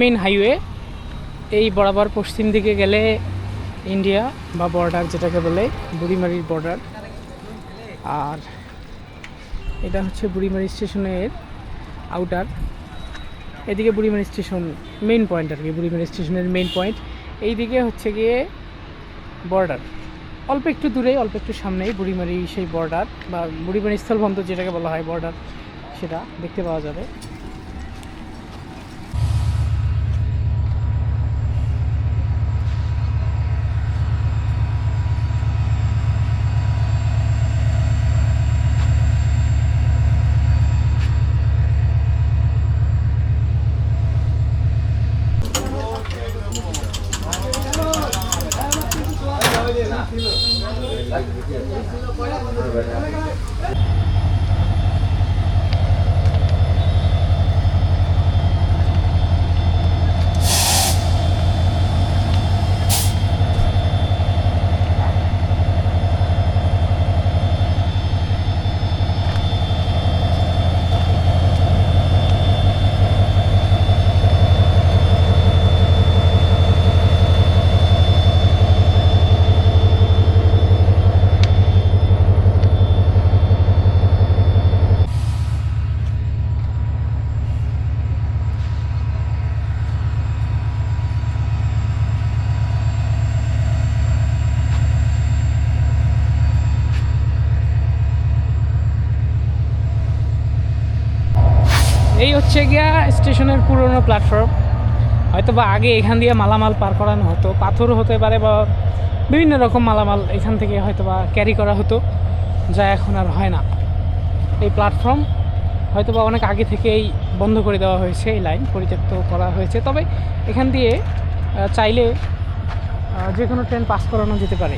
Main highway এই বরাবর পশ্চিম দিকে গেলে ইন্ডিয়া বা বর্ডার যেটাকে বলে বুড়িমারির বর্ডার আর এটা হচ্ছে বুড়িমারি স্টেশনের আউটার এদিকে বুড়িমারি স্টেশন মেইন পয়েন্ট আর কি, বুড়িমারি স্টেশনের মেইন পয়েন্ট এইদিকে হচ্ছে গিয়ে বর্ডার অল্প একটু দূরে অল্প একটু সামনেই বুড়িমারি সেই বর্ডার বা বুড়িমারি স্থলবন্দর যেটাকে বলা হয় বর্ডার সেটা দেখতে পাওয়া যাবে। ছিল। এই হচ্ছে গিয়া স্টেশনের পুরনো প্ল্যাটফর্ম হয়তো বা আগে এখান দিয়ে মালামাল পার করানো হতো পাথর হতে পারে বা বিভিন্ন রকম মালামাল এখান থেকে হয়তো বা ক্যারি করা হতো, যা এখন আর হয় না। এই প্ল্যাটফর্ম হয়তো বা অনেক আগে থেকেই বন্ধ করে দেওয়া হয়েছে, এই লাইন পরিত্যক্ত করা হয়েছে। তবে এখান দিয়ে চাইলে যে কোনো ট্রেন পাস করানো যেতে পারে।